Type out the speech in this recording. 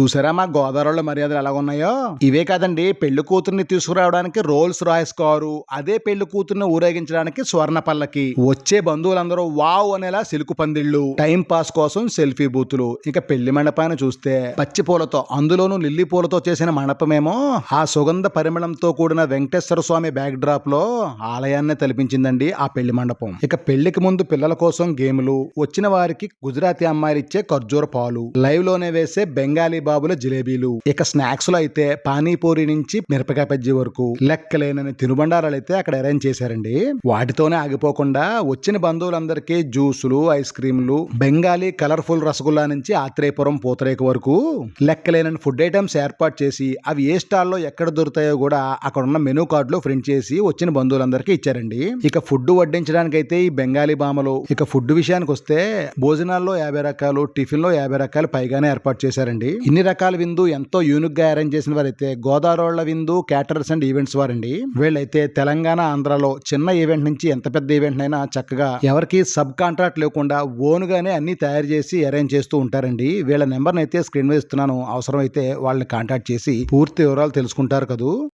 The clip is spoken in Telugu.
చూసారా మా గోదావరిలో మర్యాదలు ఎలా ఉన్నాయో ఇవే కాదండి పెళ్ళి కూతుర్ని తీసుకురావడానికి రోల్స్ రాయస్ కారు అదే పెళ్ళి కూతుర్ని ఊరేగించడానికి స్వర్ణ పల్లకి. వచ్చే బంధువులందరూ వావ్ అనేలా సిలుకు పందిళ్ళు. టైం పాస్ కోసం సెల్ఫీ బూతులు. ఇక పెళ్ళి మండపాన్ని చూస్తే పచ్చి పూలతో అందులోనూ లిల్లీ పూలతో చేసిన మండపమేమో ఆ సుగంధ పరిమళంతో కూడిన వెంకటేశ్వర స్వామి బ్యాక్ డ్రాప్లో ఆలయాన్ని తలపించిందండి ఆ పెళ్ళి మండపం. ఇక పెళ్ళికి ముందు పిల్లల కోసం గేములు. వచ్చిన వారికి గుజరాతీ అమ్మాయిలు ఇచ్చే ఖర్జూర పాలు. లైవ్లోనే వేసే బెంగాలీ బాబుల జిలేబీలు. ఇక స్నాక్స్లో అయితే పానీపూరి నుంచి మిరపకాయ బజ్జీ వరకు లెక్కలేనని తినుబండారాలు అయితే అక్కడ అరేంజ్ చేశారండి. వాటితోనే ఆగిపోకుండా వచ్చిన బంధువులందరికీ జ్యూసులు ఐస్ క్రీమ్లు బెంగాలీ కలర్ఫుల్ రసగుల్లా నుంచి ఆత్రేయపురం పూతరేకు వరకు లెక్కలేనని ఫుడ్ ఐటమ్స్ ఏర్పాటు చేసి అవి ఏ స్టాల్లో ఎక్కడ దొరుకుతాయో కూడా అక్కడ ఉన్న మెనూ కార్డులో ప్రింట్ చేసి వచ్చిన బంధువులందరికీ ఇచ్చారండి. ఇక ఫుడ్ వడ్డించడానికి అయితే ఈ బెంగాలీ బామలు ఇక ఫుడ్ విషయానికి వస్తే భోజనాల్లో యాభై రకాలు టిఫిన్లో యాభై రకాలు పైగానే ఏర్పాటు చేశారండి. ఇన్ని రకాల విందు ఎంతో యూనిక్గా అరేంజ్ చేసిన వారైతే గోదావరిళ్ళ విందు క్యాటరర్స్ అండ్ ఈవెంట్స్ వారండి. వీళ్ళైతే తెలంగాణ ఆంధ్రాలో చిన్న ఈవెంట్ నుంచి ఎంత పెద్ద ఈవెంట్ అయినా చక్కగా ఎవరికి సబ్ కాంట్రాక్ట్ లేకుండా ఓనుగానే అన్ని తయారు చేసి అరేంజ్ చేస్తూ ఉంటారండి. వీళ్ళ నెంబర్ని అయితే స్క్రీన్ మీద ఇస్తున్నాను. అవసరమైతే వాళ్ళని కాంటాక్ట్ చేసి పూర్తి వివరాలు తెలుసుకుంటారు కదూ.